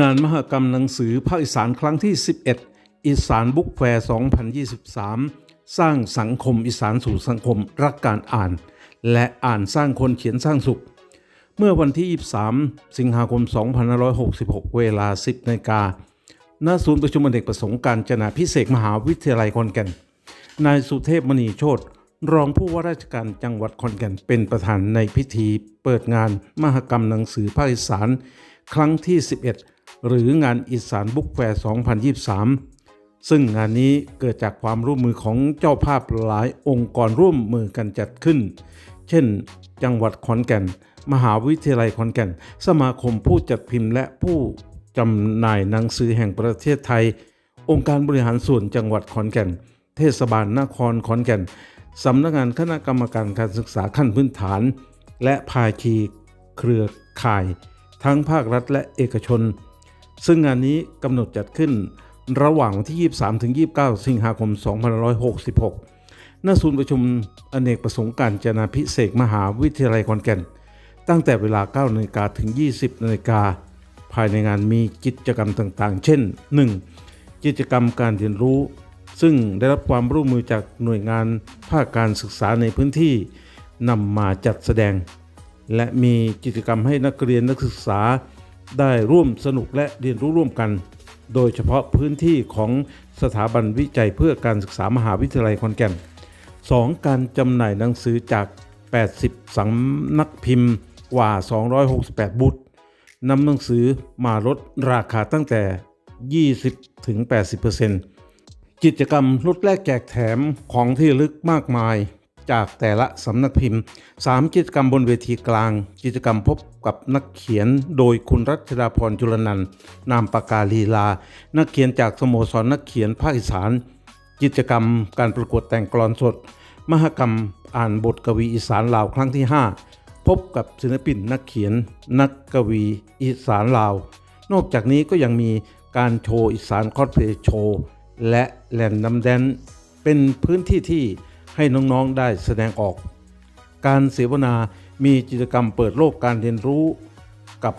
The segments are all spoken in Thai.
งานมหกรรมหนังสือภาคอีสานครั้งที่ 11 อีสานบุ๊กแฟร์ 2023 สร้างสังคมอีสานสู่สังคมรักการอ่าน และอ่านสร้างคนเขียนสร้างสุข เมื่อวันที่ 23 สิงหาคม 2566 เวลา 10นาฬิกาณศูนย์ประชุมอเนกประสงค์การจนาพิเศษมหาวิทยาลัยขอนแก่น นายสุเทพมณีโชตรองผู้ว่าราชการจังหวัดขอนแก่นเป็นประธานในพิธี เปิดงานมหกรรมหนังสือภาคอีสาน ครั้งที่ 11 หรืองานอีสานบุ๊กแฟร์ 2023 ซึ่งงานนี้เกิดจากความร่วมมือของเจ้าภาพหลายองค์กรร่วมมือกันจัดขึ้น เช่น จังหวัดขอนแก่น มหาวิทยาลัยขอนแก่น สมาคมผู้จัดพิมพ์และผู้จำหน่ายหนังสือแห่งประเทศไทย องค์การบริหารส่วนจังหวัดขอนแก่น เทศบาลนครขอนแก่นสำนักงานคณะกรรมการการศึกษาขั้นพื้นฐาน และภาคีเครือข่าย ทั้งภาครัฐและเอกชน ซึ่งงานนี้กำหนดจัดขึ้นระหว่างวันที่ 23 ถึง 29 สิงหาคม 2566 ณ ศูนย์ประชุมอเนกประสงค์การจนาพิเศษมหาวิทยาลัยขอนแก่น ตั้งแต่เวลา 9นาฬิกาถึง 20นาฬิกา ภายในงานมีกิจกรรมต่างๆ เช่น 1. กิจกรรมการเรียนรู้ ซึ่งได้รับความร่วมมือจากหน่วยงานภาคการศึกษาในพื้นที่นำมาจัดแสดง และมีกิจกรรมให้นักเรียนนักศึกษา ได้ร่วมสนุกและเรียนรู้ร่วมกัน โดยเฉพาะพื้นที่ของสถาบันวิจัยเพื่อการศึกษามหาวิทยาลัยขอนแก่น 2. การจำหน่ายหนังสือจาก 80สำนักพิมพ์กว่า 268 บุตรนำหนังสือมาลดราคาตั้งแต่ 20 ถึง 80%กิจกรรมลดแลกแจกแถมของที่ลึกมากมาย จากแต่ละสำนักพิมพ์ 3 กิจกรรมบนเวทีกลาง กิจกรรมพบกับนักเขียนโดยคุณรัชดาพรจุลนันท์นามปากกาลีลา นักเขียนจากสโมสรนักเขียนภาคอีสาน กิจกรรมการประกวดแต่งกลอนสด มหกรรมอ่านบทกวีอีสานลาวครั้งที่ 5 พบกับศิลปินนักเขียน นักกวีอีสานลาว นอกจากนี้ก็ยังมีการโชว์อีสานคอสเพลย์โชว์และแลนด์น้ำแดนเป็นพื้นที่ที่ ให้น้องๆได้แสดงออก การเสวนามีกิจกรรมเปิดโลกการเรียนรู้กับ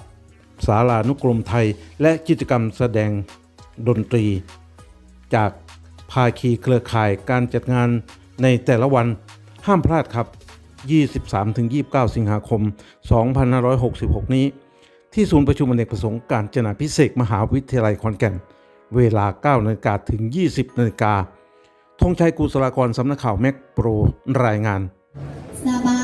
ศาลานุกรมไทย และกิจกรรมแสดงดนตรี จากภาคีเครือข่ายการจัดงานในแต่ละวันห้ามพลาดครับ 23-29 สิงหาคม 2566 นี้ ที่ศูนย์ประชุมอเนกประสงค์การจนาพิเศษมหาวิทยาลัยขอนแก่น เวลา 9นาฬิกาถึง 20นาฬิกา ธงชัยกุศลากรสำนักข่าวแม็กโปรรายงานสบา